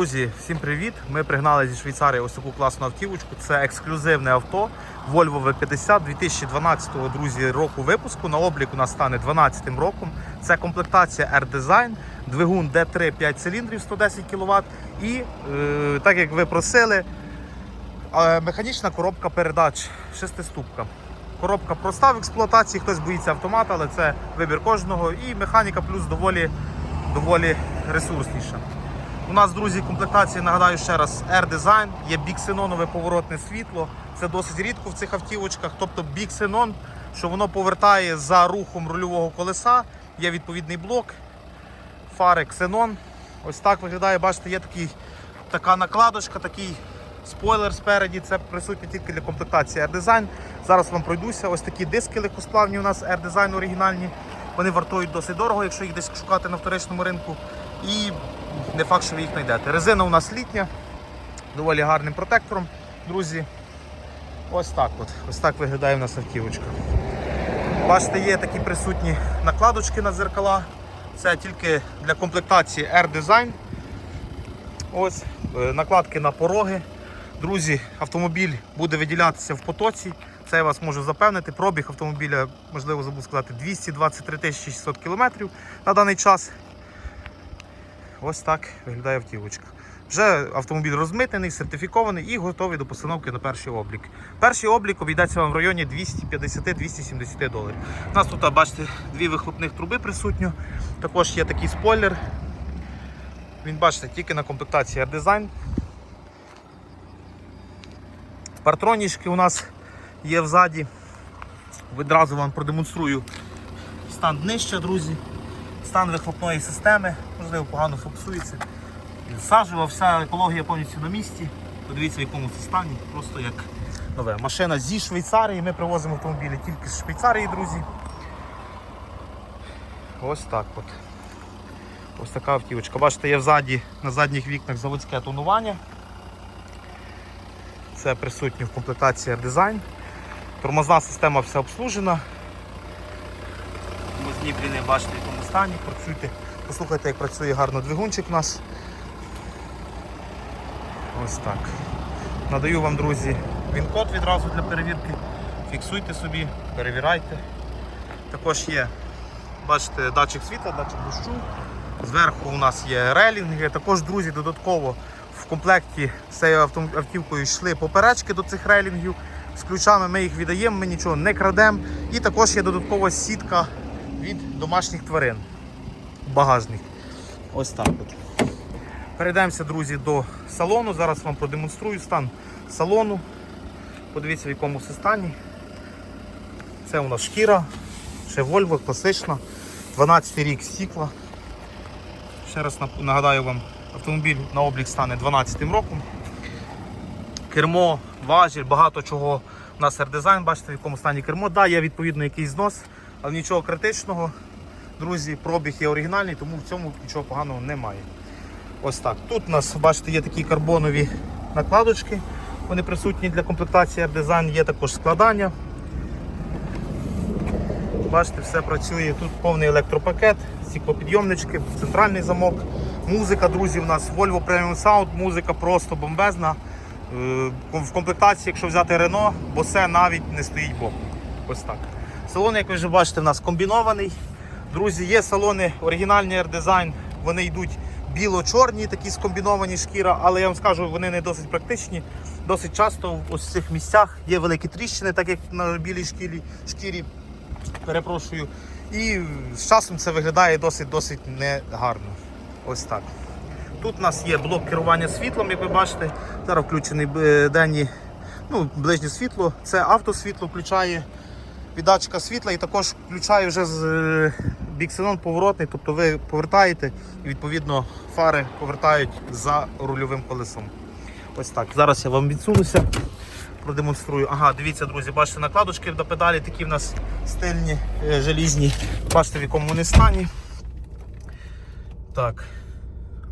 Друзі, всім привіт! Ми пригнали зі Швейцарії ось таку класну автівочку. Це ексклюзивне авто Volvo V50 2012 друзі, року випуску. На облік у нас стане 12 роком. Це комплектація R-Design, двигун D3 5 циліндрів 110 кВт. І е, так як ви просили, е, механічна коробка передач шестиступка. Коробка проста в експлуатації, хтось боїться автомата, але це вибір кожного. І механіка плюс доволі, доволі ресурсніша. У нас, друзі, комплектації, нагадаю ще раз, R-Design, є біксенонове поворотне світло. Це досить рідко в цих автівочках. Тобто біксенон, що воно повертає за рухом рульового колеса. Є відповідний блок, фари ксенон. Ось так виглядає, бачите, є такий, така накладочка, такий спойлер спереді. Це присутнє тільки для комплектації R-Design. Зараз вам пройдуся. Ось такі диски легкосплавні у нас R-Design оригінальні. Вони вартують досить дорого, якщо їх десь шукати на вторичному ринку. І не факт, що ви їх знайдете. Резина у нас літня, доволі гарним протектором, друзі. Ось так от. Ось так виглядає у нас автівочка. Бачите, є такі присутні накладочки на дзеркала. Це тільки для комплектації R-Design. Ось е, накладки на пороги. Друзі, автомобіль буде виділятися в потоці. Це я вас можу запевнити. Пробіг автомобіля, можливо, забув сказати, 223 600 км на даний час. Ось так виглядає автівочка. Вже автомобіль розмитнений, сертифікований і готовий до постановки на перший облік. Перший облік обійдеться вам в районі 250-270 доларів. У нас тут, бачите, дві вихлопних труби присутньо. Також є такий спойлер. Він бачите, тільки на комплектації R-Design. Партронічки у нас є взаді. Відразу вам продемонструю стан днища, друзі. Стан вихлопної системи, можливо, погано фокусується. Сажева, вся екологія повністю на місці. Подивіться, в якому це стані, просто як нове. Машина зі Швейцарії. Ми привозимо автомобілі тільки з Швейцарії, друзі. Ось так от. Ось така автівочка. Бачите, є взаді на задніх вікнах заводське тонування. Це присутнє в комплектації R-Design. Тормозна система вся обслужена. Бліни бачите в якому стані. Працюйте. Послухайте, як працює гарно двигунчик у нас. Ось так. Надаю вам, друзі, він-код відразу для перевірки. Фіксуйте собі, перевіряйте. Також є, бачите, датчик світла, датчик дощу. Зверху у нас є релінги. Також, друзі, додатково в комплекті з цією автівкою йшли поперечки до цих релінгів. З ключами ми їх віддаємо, ми нічого не крадемо. І також є додаткова сітка від домашніх тварин. Багажник. Ось так от. Перейдемося, друзі, до салону. Зараз вам продемонструю стан салону. Подивіться, в якому це стані. Це у нас шкіра, ще Volvo, класична, 12 рік стікла. Ще раз нагадаю вам, автомобіль на облік стане 12 роком. Кермо, важіль, багато чого. У нас R-Design, бачите, в якому стані кермо. Да, є відповідно якийсь знос, але нічого критичного. Друзі, пробіг є оригінальний, тому в цьому нічого поганого немає. Ось так. Тут у нас, бачите, є такі карбонові накладочки. Вони присутні для комплектації R-Design, є також складання. Бачите, все працює. Тут повний електропакет, стеклопідйомнички, центральний замок. Музика, друзі, у нас Volvo Premium Sound, музика просто бомбезна. Е, В комплектації, якщо взяти Renault, босе навіть не стоїть боком. Ось так. Салон, як ви вже бачите, у нас комбінований. Друзі, є салони оригінальні R-Design, вони йдуть біло-чорні, такі скомбіновані шкіра, але я вам скажу, вони не досить практичні. Досить часто в ось цих місцях є великі тріщини, так як на білій шкірі, шкірі перепрошую. І з часом це виглядає досить-досить негарно. Ось так. Тут у нас є блок керування світлом, як ви бачите. Зараз включений е, денні, ну, ближнє світло. Це автосвітло включає від датчика світла і також включає вже з е, біксенон поворотний, тобто ви повертаєте і відповідно фари повертають за рульовим колесом. Ось так. Зараз я вам відсунуся, продемонструю. Ага, дивіться, друзі, бачите, накладочки до педалі такі в нас стильні, е, желізні. Бачите, в якому вони стані. Так.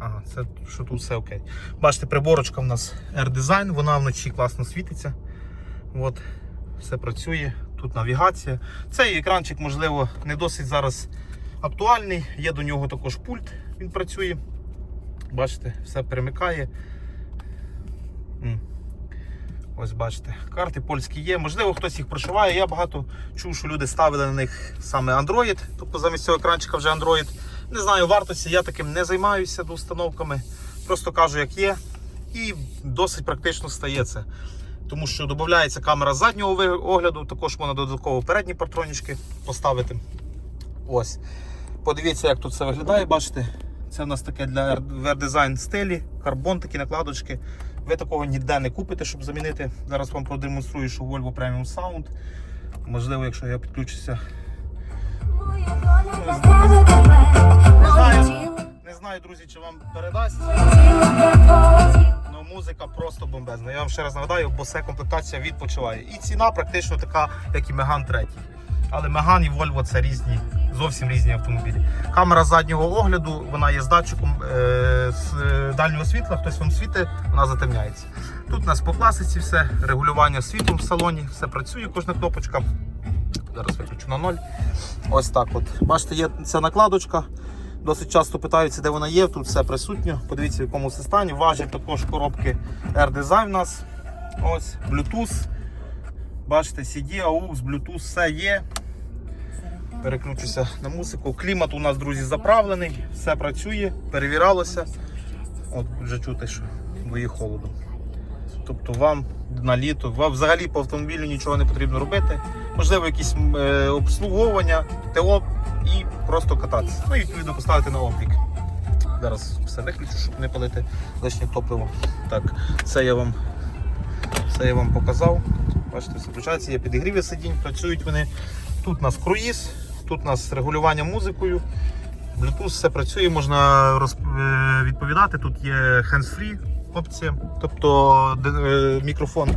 Ага, це що тут все окей. Бачите, приборочка в нас R-Design, вона вночі класно світиться. От, все працює. Тут навігація. Цей екранчик, можливо, не досить зараз актуальний. Є до нього також пульт, він працює. Бачите, все перемикає. Ось бачите, карти польські є. Можливо, хтось їх прошиває. Я багато чув, що люди ставили на них саме Android, тобто замість цього екранчика вже Android. Не знаю вартості, я таким не займаюся до установками. Просто кажу, як є. І досить практично стає це. Тому що додається камера заднього огляду, також можна додатково передні патронічки поставити. Ось. Подивіться, як тут це виглядає, бачите? Це у нас таке для VR-дизайн стилі, карбон, такі накладочки. Ви такого ніде не купите, щоб замінити. Зараз вам продемонструю, що Volvo Premium Sound. Можливо, якщо я підключуся. Не знаю, друзі, чи вам передасть. Музика просто бомбезна. Я вам ще раз нагадаю, бо це комплектація відпочиває. І ціна практично така, як і Megane 3. Але Megane і Volvo це різні, зовсім різні автомобілі. Камера заднього огляду, вона є з датчиком е, з е, дальнього світла, хтось вам світить, вона затемняється. Тут у нас по класиці все, регулювання світлом в салоні, все працює, кожна кнопочка. Зараз виключу на ноль. Ось так от. Бачите, є ця накладочка. Досить часто питаються, де вона є. Тут все присутньо. Подивіться, в якому це стані. Важіль також коробки R-Design у нас. Ось, Bluetooth. Бачите, CD, AUX, Bluetooth, все є. Переключуся на музику. Клімат у нас, друзі, заправлений, все працює, перевіралося. От вже чути, що боє холоду. Тобто вам на літо, вам взагалі по автомобілю нічого не потрібно робити. Можливо, якісь е, обслуговування, ТО просто кататися. Ну і відповідно поставити на облік. Зараз все виключу, щоб не палити лишнє топливо. Так, це я вам, це я вам показав. Бачите, все включається, є підігріві сидінь, працюють вони. Тут у нас круїз, тут у нас регулювання музикою. Bluetooth все працює, можна розп- е, відповідати. Тут є hands-free опція, тобто е, мікрофон.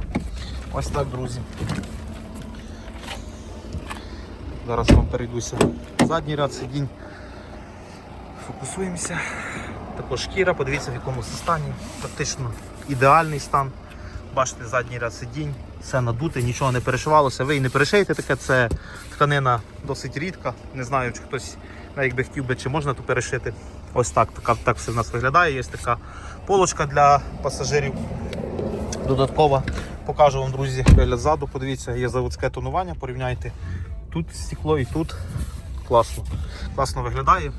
Ось так, друзі. Зараз вам перейдуся. Задній ряд сидінь. Фокусуємося. Також шкіра, подивіться в якому стані. Практично ідеальний стан. Бачите, задній ряд сидінь, все надуте, нічого не перешивалося. Ви і не перешиєте таке, це тканина досить рідка. Не знаю, чи хтось навіть би хотів би, чи можна тут перешити. Ось так, така, так все в нас виглядає. Є така полочка для пасажирів. Додаткова. Покажу вам, друзі, вигляд ззаду. Подивіться, є заводське тонування, порівняйте. Тут стекло і тут. Класно. Класно виглядає.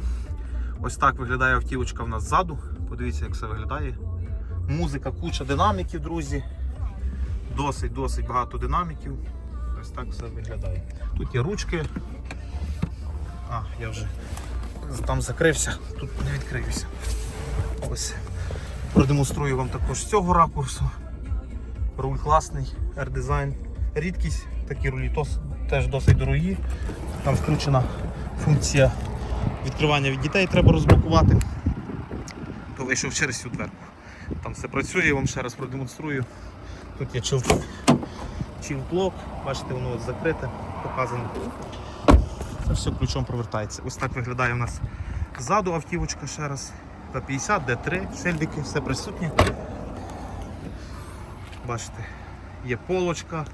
Ось так виглядає автівочка в нас ззаду. Подивіться, як все виглядає. Музика, куча динаміків, друзі. Досить, досить багато динаміків. Ось так все виглядає. Тут є ручки. А, я вже там закрився, тут не відкриюся. Ось. Продемонструю вам також з цього ракурсу. Руль класний, R-Design. Рідкість, такі рулі тос- теж досить дорогі. Там включена функція відкривання від дітей, треба розблокувати. То вийшов через цю дверку. Там все працює, я вам ще раз продемонструю. Тут є чил- бачите, воно закрите, показано. Це все ключом провертається. Ось так виглядає у нас ззаду автівочка ще раз. П50, Д3, шильдики, все присутнє. Бачите, є полочка.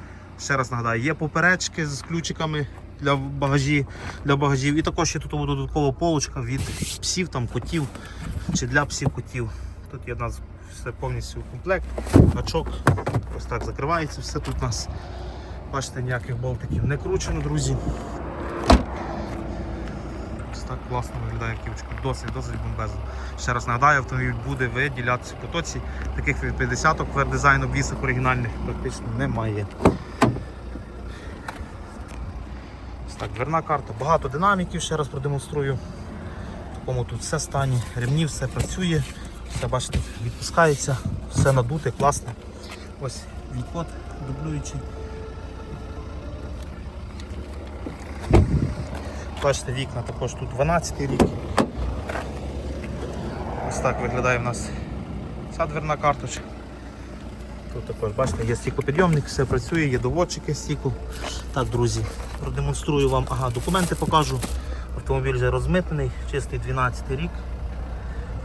Ще раз нагадаю, є поперечки з ключиками для багажі, для багажів. І також є тут додаткова полочка від псів, там, котів чи для псів котів. Тут є у нас все повністю комплект, гачок. Ось так закривається все тут у нас. Бачите, ніяких болтиків не кручено, друзі. Ось так класно виглядає автівочка. Досить, досить бомбезно. Ще раз нагадаю, автомобіль буде виділятися в потоці. Таких 50-ок в дизайн обвісах оригінальних практично немає. Ось так, дверна карта, багато динаміків, ще раз продемонструю. В такому тут все стані, ремні, все працює, все бачите, відпускається, все надуте, класне. Ось вікот дублюючий. Бачите, вікна також тут 12 рік. Ось так виглядає в нас ця дверна карточка. Тут також, бачите, є стікопідйомник, все працює, є доводчики стіку. Так, друзі, продемонструю вам, ага, документи покажу. Автомобіль вже розмитнений, чистий 12 рік.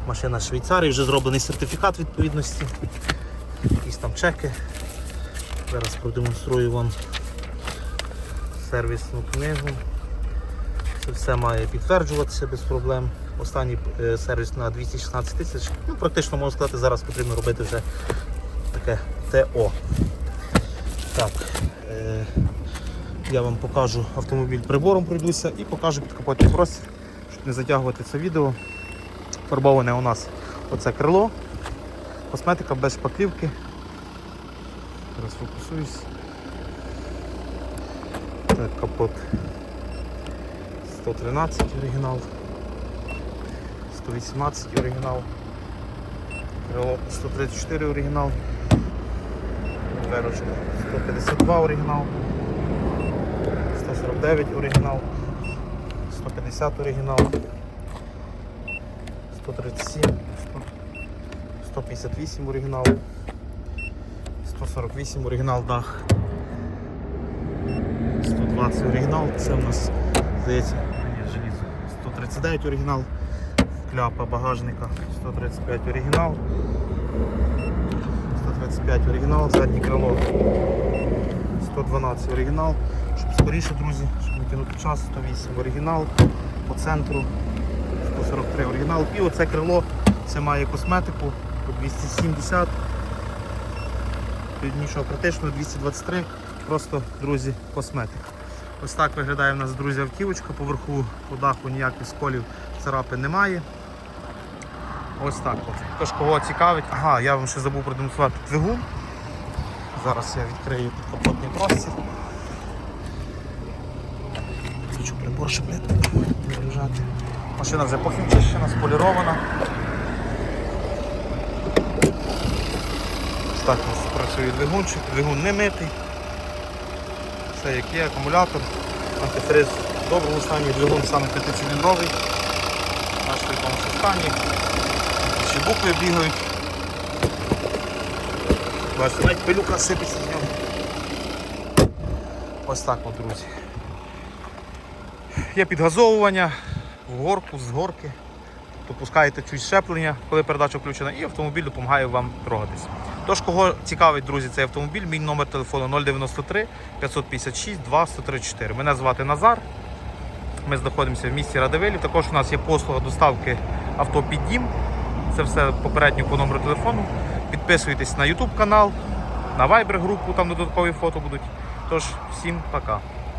Машина Швейцарії, вже зроблений сертифікат відповідності. Якісь там чеки. Зараз продемонструю вам сервісну книгу. Це все має підтверджуватися без проблем. Останній е, сервіс на 216 тисяч. Ну, практично можна сказати, зараз потрібно робити вже таке ТО. Так, е, я вам покажу автомобіль прибором пройдуся і покажу підкапотний простір, щоб не затягувати це відео. Фарбоване у нас оце крило, косметика без шпаклівки. Зараз фокусуюсь. Так, капот 113 оригінал, 118 оригінал, крило 134 оригінал, дверочка 152 оригінал, 149 оригінал, 150 оригінал, 137, 158 оригінал, 148 оригінал дах. 120 оригінал, це в нас здається ні, желізо. 139 оригінал, кляпа багажника, 135 оригінал, 135 оригінал, заднє крило, 112 оригінал, щоб скоріше, друзі, щоб не кинути час, 108 оригінал, по центру 143 оригінал. І оце крило, це має косметику по 270. Тут нічого критичного, 223, просто, друзі, косметика. Ось так виглядає в нас, друзі, автівочка. Поверху по даху ніяких сколів царапин немає. Ось так от. Тож кого цікавить. Ага, я вам ще забув продемонструвати двигун. Зараз я відкрию підкапотний простір. Хочу прибор, щоб не виїжджати. Машина вже похімчищена, сполірована. Ось так у нас працює двигунчик, двигун не митий. Все як є, акумулятор, антифриз в доброму стані, двигун саме п'ятициліндровий. Наш в якому стані. Букви бігають. Бачите, навіть пилюка сипеться з нього. Ось так от, друзі. Є підгазовування в горку, з горки. Допускаєте чуть щеплення, коли передача включена, і автомобіль допомагає вам трогатись. Тож, кого цікавить, друзі, цей автомобіль, мій номер телефону 093 556 2134. Мене звати Назар. Ми знаходимося в місті Радивилів. Також у нас є послуга доставки авто під дім. Це все попередньо по номеру телефону. Підписуйтесь на YouTube канал, на Viber групу, там додаткові фото будуть. Тож, всім пока.